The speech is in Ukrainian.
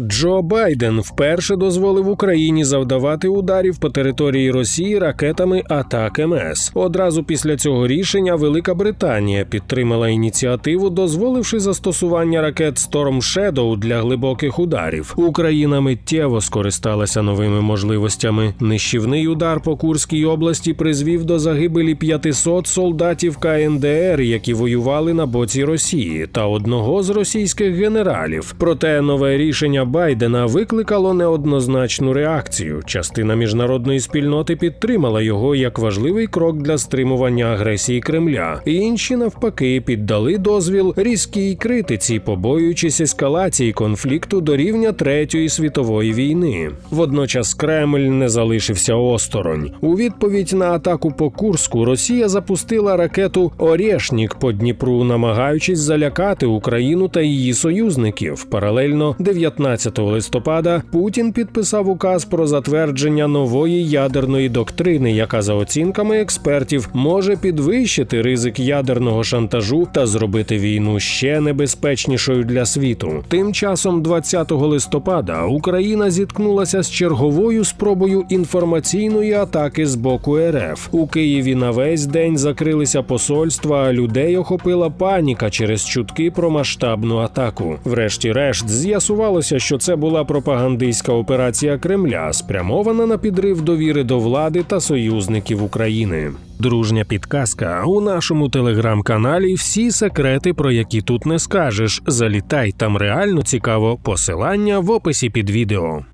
Джо Байден вперше дозволив Україні завдавати ударів по території Росії ракетами атак МС. Одразу після цього рішення Велика Британія підтримала ініціативу, дозволивши застосування ракет Storm Shadow для глибоких ударів. Україна миттєво скористалася новими можливостями. Нищівний удар по Курській області призвів до загибелі 500 солдатів КНДР, які воювали на боці Росії, та одного з російських генералів. Проте нове рішення Байдена викликало неоднозначну реакцію. Частина міжнародної спільноти підтримала його як важливий крок для стримування агресії Кремля. Інші навпаки піддали дозвіл різкій критиці, побоюючись ескалації конфлікту до рівня третьої світової війни. Водночас Кремль не залишився осторонь. У відповідь на атаку по Курську Росія запустила ракету Орєшнік по Дніпру, намагаючись залякати Україну та її союзників. Паралельно 19 листопада Путін підписав указ про затвердження нової ядерної доктрини, яка за оцінками експертів може підвищити ризик ядерного шантажу та зробити війну ще небезпечнішою для світу. Тим часом, 20 листопада, Україна зіткнулася з черговою спробою інформаційної атаки з боку РФ. У Києві на весь день закрилися посольства, а людей охопила паніка через чутки про масштабну атаку. Врешті-решт з'ясувалося, що це була пропагандистська операція Кремля, спрямована на підрив довіри до влади та союзників України. Дружня підказка у нашому телеграм-каналі. Всі секрети, про які тут не скажеш. Залітай там реально цікаво. Посилання в описі під відео.